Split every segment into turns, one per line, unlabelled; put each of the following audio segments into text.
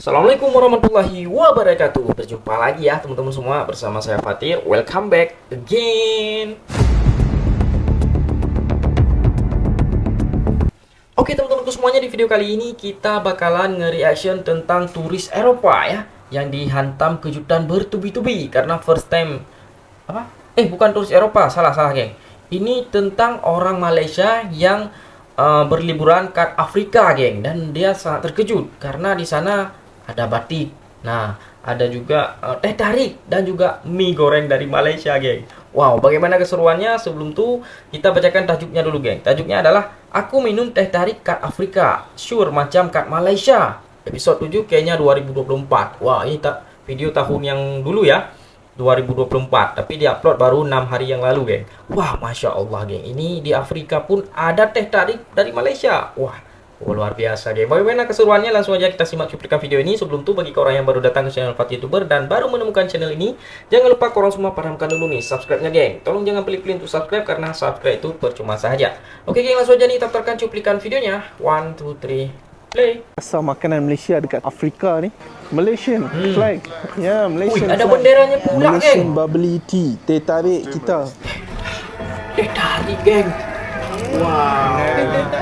Assalamualaikum warahmatullahi wabarakatuh. Berjumpa lagi ya teman-teman semua Bersama saya Fatir. Welcome back again. Oke teman-temanku semuanya di video kali ini Kita bakalan nge-reaction tentang turis Eropa ya Yang dihantam kejutan bertubi-tubi Karena first time Apa? Eh bukan turis Eropa Salah-salah geng. Ini tentang orang Malaysia yang uh, berliburan ke Afrika geng. Dan dia sangat terkejut Karena di sana ada batik. Nah, ada juga uh, teh tarik dan juga mie goreng dari Malaysia, geng. Wow, bagaimana keseruannya? Sebelum itu kita bacakan tajuknya dulu, geng. Tajuknya adalah Aku minum teh tarik kat Afrika. Sure macam kat Malaysia. Episode 7 kayaknya 2024. Wah, ini tak video tahun yang dulu ya. 2024 tapi diupload baru 6 hari yang lalu geng Wah Masya Allah geng Ini di Afrika pun ada teh tarik dari Malaysia Wah Oh, luar biasa geng. Bagaimana keseruannya? Langsung aja kita simak cuplikan video ini. Sebelum itu bagi orang yang baru datang ke channel Fatih YouTuber dan baru menemukan channel ini, jangan lupa korang semua padamkan dulu nih subscribe-nya geng. Tolong jangan pelik-pelik untuk subscribe karena subscribe itu percuma saja. Oke geng, langsung aja nih kita cuplikan videonya. One, two, three, play.
Asal makanan Malaysia dekat Afrika ni Malaysian hmm. flag Ya yeah, Malaysian
Ui, ada
flag.
benderanya pula
Malaysian
geng
bubbly tea Teh tarik kita
Teh tarik geng Wow.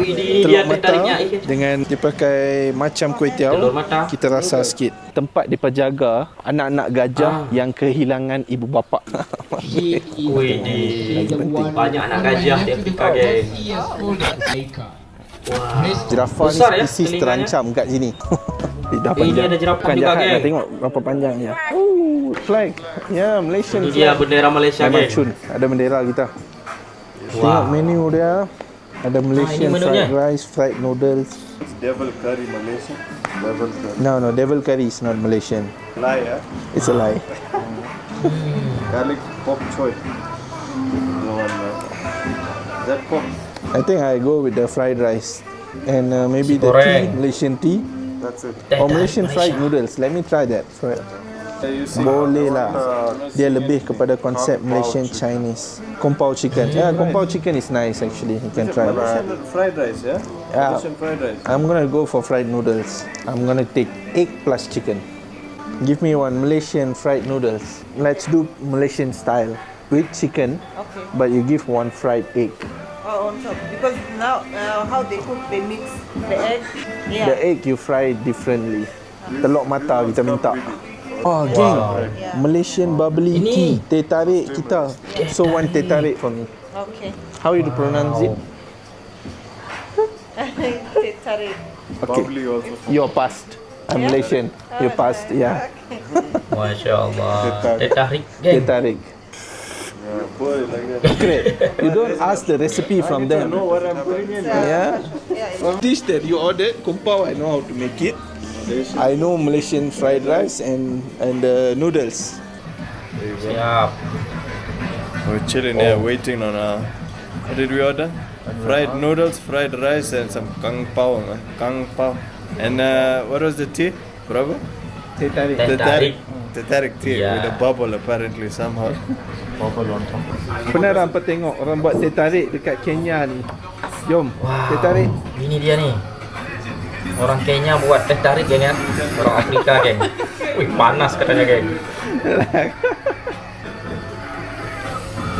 Ini dia teh tariknya.
dengan dipakai macam kuih tiaw,
Telur mata.
kita rasa sikit. Tempat dia jaga anak-anak gajah
Ah.
yang kehilangan ibu bapa.
Wih, di banyak anak gajah di Afrika geng. Wow.
Jerafah ni
Besar ya
spesies terancam kat sini. Lidah
Eh, ini
panjang.
ada jerapah
Bukan
juga,
jahat
geng.
lah, tengok berapa panjangnya. Oh, flag. Ya, yeah, Malaysian
Ini dia
flag.
bendera Malaysia
Memang cun. Ada bendera kita. Tengok
Wow.
menu dia. Ada Malaysian
menunya.
fried rice, fried noodles.
Devil curry Malaysia. Devil curry.
No, no, devil curry is not Malaysian.
Lie, yeah?
It's a lie.
Garlic pop choy. No one, that pop.
I think I go with the fried rice. And uh, maybe the tea, Malaysian tea.
That's it.
Or Malaysian fried noodles. Let me try that. Fri-
Yeah, you see,
Boleh lah. Dia lebih kepada konsep Malaysian. Chinese. Kung Pao chicken. Yeah, Kung Pao chicken is nice actually. You can try that.
Malaysian fried rice, yeah?
Yeah.
Malaysian fried rice.
I'm gonna go for fried noodles. I'm gonna take egg plus chicken. Give me one Malaysian fried noodles. Let's do Malaysian style with chicken,
Okay.
but you give one fried egg.
Oh, on top. Because now uh, how they cook, they mix the egg. Yeah.
The egg you fry differently. Telur mata kita minta. Oh, geng.
Yeah.
Malaysian bubbly
Ini.
tea. Teh tarik kita. So one teh tarik for me.
Okay.
How you pronounce it?
Teh tarik.
Okay.
Bubbly also.
You're past. I'm Malaysian. You're past. Yeah.
Masya Allah.
Teh
Teh tarik
Teh
geng.
tarik.
Yeah, it like that.
Great. You don't ask the recipe from
I
them.
know what I'm putting in.
Yeah.
Yeah.
Dish that you ordered, kumpau, I know how to make it. I know Malaysian fried rice and and the noodles.
Siap.
We're chilling here, waiting on uh, what did we order? Fried noodles, fried rice, and some kang pao. Uh, kang pao. And uh, what was the tea, bravo?
Teh tarik.
Teh tarik.
The tarik tea
Yeah.
with a bubble apparently somehow. bubble on top.
Pernah rampa tengok orang buat teh tarik dekat Kenya ni. Jom,
Wow.
teh tarik.
Ini dia nih. Orang Kenya buat teh tarik geng ya. Orang Afrika geng. Wih panas katanya geng.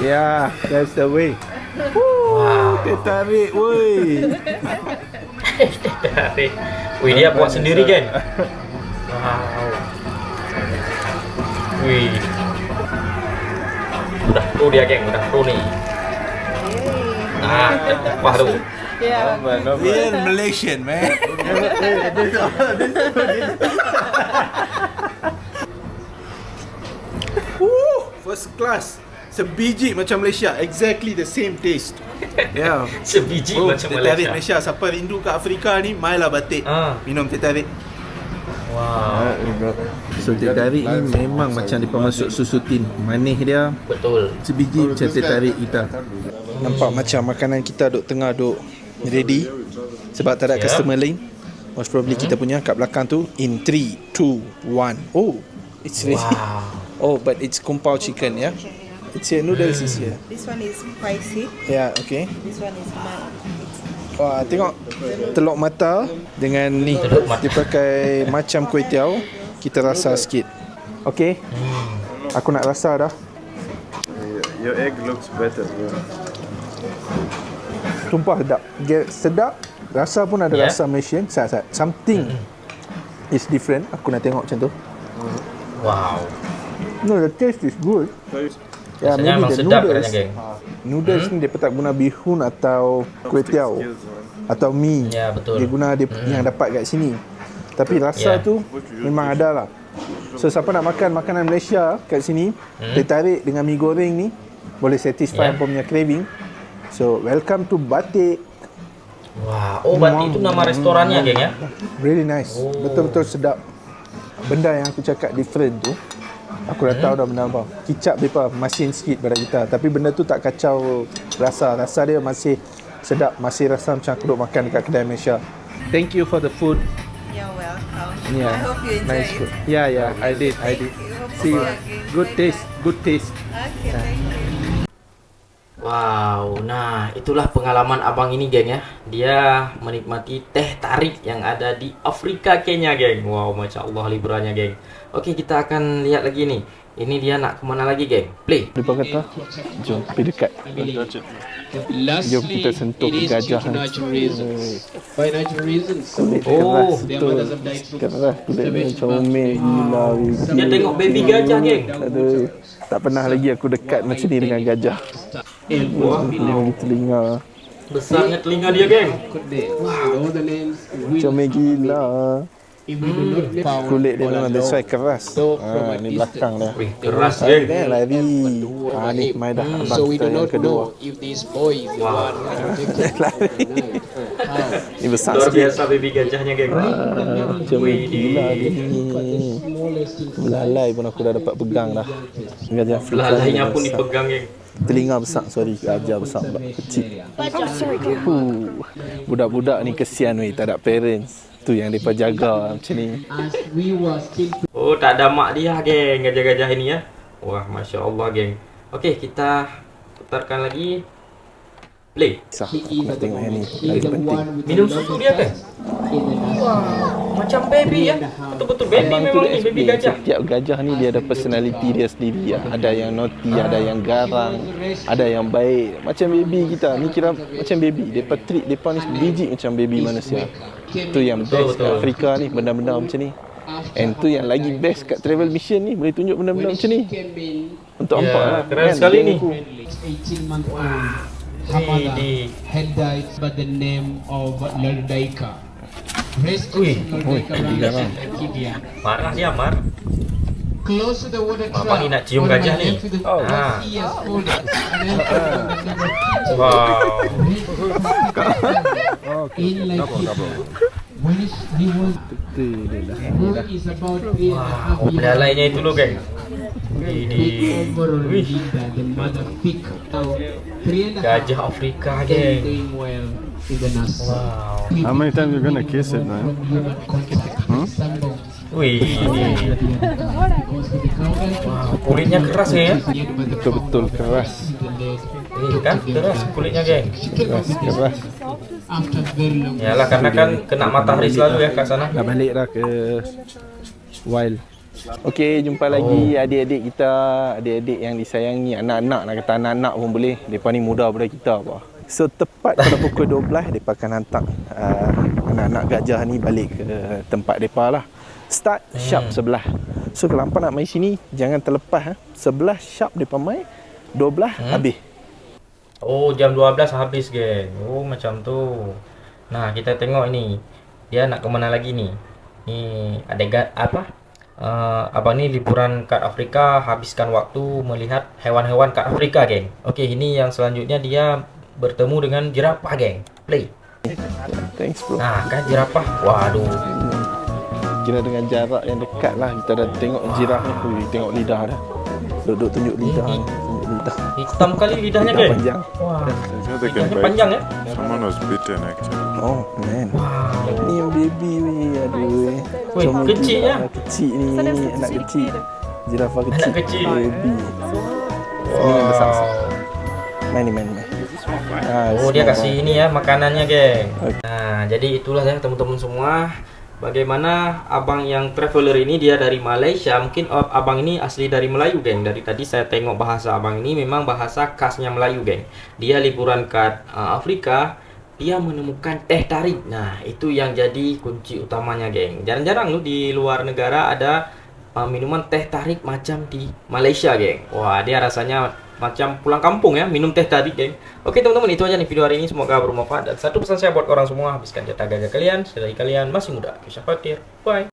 Yeah, that's the way.
Wow.
Teh tarik, woi.
teh tarik. Wih dia buat sendiri geng. Wow. Wih. Udah pro dia geng, udah pro nih. Nah, wah tuh.
Yeah.
But no,
We are Malaysian, man. Woo, first class. Sebiji macam Malaysia, exactly the same taste. Yeah.
Sebiji
Oh,
macam
teh tarik
Malaysia.
Malaysia. Siapa rindu kat Afrika ni, mailah batik.
Ah.
Minum teh tarik.
Wow.
So teh tarik ni memang macam dia masuk susu tin. Manis dia,
Betul.
sebiji macam teh tarik kita. Nampak macam makanan kita duk tengah duk ready sebab tak ada
Siap.
customer lain. Most probably kita punya kat belakang tu in 3 2 1. Oh, it's ready.
Wow.
Oh, but it's kumpau chicken, yeah. It's here noodles is here.
This one is spicy.
Yeah, okay.
This one is mild.
Wah, tengok telur mata dengan ni.
Telur mata.
Dia pakai macam kuih tiaw. Kita rasa sikit. Okey. Aku nak rasa dah.
Your egg looks better, bro.
Sumpah sedap. Dia sedap. Rasa pun ada
Ya.
rasa Malaysian. Sat, sat. Something is different. Aku nak tengok macam tu.
Wow.
No, the taste is good. Ya,
Rasanya memang sedap katanya, geng.
Noodles ni dia tak guna bihun atau kuih tiaw atau mie.
Ya, betul.
Dia guna dia yang dapat kat sini. Tapi rasa
Ya.
tu memang ada lah. So siapa nak makan makanan Malaysia kat sini, dia tarik dengan mi goreng ni boleh satisfy
Ya.
apa punya craving. So welcome to Batik.
Wah, oh berarti itu nama restorannya, geng ya?
Really nice.
Oh.
Betul-betul sedap. Benda yang aku cakap different tu, aku dah tahu dah benda apa. Kicap dia apa, masin sikit pada kita. Tapi benda tu tak kacau rasa. Rasa dia masih sedap. Masih rasa macam aku duk makan dekat kedai Malaysia. Thank you for the food.
You're welcome.
Yeah.
I hope you enjoy
nice
it.
food. Yeah, yeah, I did, I did. See you. Good taste, good taste.
Okay, thank you.
Wow, nah itulah pengalaman abang ini geng ya. Dia menikmati teh tarik yang ada di Afrika Kenya geng. Wow, masya Allah liburannya geng. Oke kita akan lihat lagi nih. Ini dia nak kemana lagi geng? Play.
Dia kata, jom pergi dekat.
Lastly,
Jom kita sentuh gajah.
By natural reasons,
Kulit
Oh,
keras
their
betul.
mothers have died through
Keras kulit dia comel gila.
Dia tengok baby gajah geng.
Aduh, tak pernah lagi aku dekat macam ni dengan gajah.
Wah,
Dengan telinga.
besarnya telinga dia geng.
we,
Comel gila.
Found
Kulit dia memang that's why keras.
So, from
Ha,
a
ni belakang dia.
Keras
Ah,
geng.
dia lari. Ha, ni mai dah abang
So we
kita
do
yang
not
kedua.
know if these boys the one How?
Ni besar
Luar biasa baby gajahnya geng.
Ah, Comel gila dia ni. Belalai pun aku dah dapat pegang dah. Gajah
pun dipegang geng.
Telinga besar sorry gajah besar pula kecil. Budak-budak ni kesian weh tak ada parents. Tu yang depa jaga macam ni.
Oh, tak ada mak dia geng gajah-gajah ini ya. Wah, masya Allah geng. Oke, kita putarkan lagi. Play.
Sah, aku nak tengok yang ni lagi penting.
Minum susu dia kan?
nursery.
Wah, macam baby ya. Betul-betul baby memang ni, baby gajah.
Setiap gajah ni dia ada personality dia sendiri lah. Ada yang naughty, ada yang garang, ada yang baik. Macam baby kita. Ni kira macam baby. Depa treat depa ni biji macam baby manusia. Tu yang best kat Afrika ni benda-benda macam ni. And tu yang lagi best kat travel mission ni boleh tunjuk benda-benda macam ni. Untuk
Ya,
nampak lah.
keren sekali ni.
Aku.
18 month had died by the name of Lardaika. Lardaika Kibia.
Marah dia, Mar.
Close to the water
Abang
trap.
ni nak cium gajah ni. Oh.
20 years old, and then from the name of Kibia.
Wow.
In like he was
dia
is about three and a half years
itu loh,
the mother pig.
Gajah Afrika, geng.
doing well in the nursery.
Wow.
How many times you gonna kiss it, man?
Human contact. Sambo.
Wih. Wow, kulitnya keras ya.
the
Betul-betul keras.
Ini kan keras kulitnya, geng.
Keras, keras.
After very long
Yalah karena kan kena matahari selalu ya kat sana.
Dah balik dah ke wild. Okey, jumpa lagi adik-adik kita, adik-adik yang disayangi, anak-anak nak kata anak-anak pun boleh. Depa ni muda daripada kita apa. So tepat pada pukul 12 depa akan hantar uh, anak-anak gajah ni balik ke tempat depa lah. Start sharp sebelah. So kalau hampa nak main sini, jangan terlepas ha. Sebelah sharp depa main, 12 habis.
Oh, jam 12 habis, geng. Oh, macam tu. Nah, kita tengok ini. Dia nak kemana lagi nih? Ni adegan apa? Uh, abang ni liburan kat Afrika habiskan waktu melihat hewan-hewan kat Afrika, geng. Okey, ini yang selanjutnya dia bertemu dengan jerapah, geng. Play.
Thanks bro.
Nah, kan jerapah. Waduh.
Kira dengan jarak yang dekat lah Kita dah tengok jirah ni Tengok lidah dah Duduk tunjuk lidah ni lidah
Hitam kali lidahnya,
Lidah
geng.
panjang
Wah, lidahnya panjang ya.
Someone was bitten actually.
Oh man
Wow.
Ni yang baby weh Aduh weh
kecil ya?
Kecil ni Anak kecil Jirafah kecil
Anak kecil.
Baby Ni yang besar Main ni main ni
Oh dia kasih ini ya makanannya geng. Nah jadi itulah ya teman-teman semua. Bagaimana abang yang traveler ini dia dari Malaysia Mungkin oh, abang ini asli dari Melayu geng. Dari tadi saya tengok bahasa abang ini memang bahasa khasnya Melayu geng. Dia liburan ke uh, Afrika Dia menemukan teh tarik. Nah itu yang jadi kunci utamanya geng. Jarang-jarang lu di luar negara ada uh, minuman teh tarik macam di Malaysia geng. Wah dia rasanya macam pulang kampung ya minum teh tarik geng. Oke teman-teman itu aja nih video hari ini. Semoga bermanfaat. Dan satu pesan saya buat orang semua Habiskan jatah gajah kalian. Selagi kalian masih muda. Kisah khawatir Bye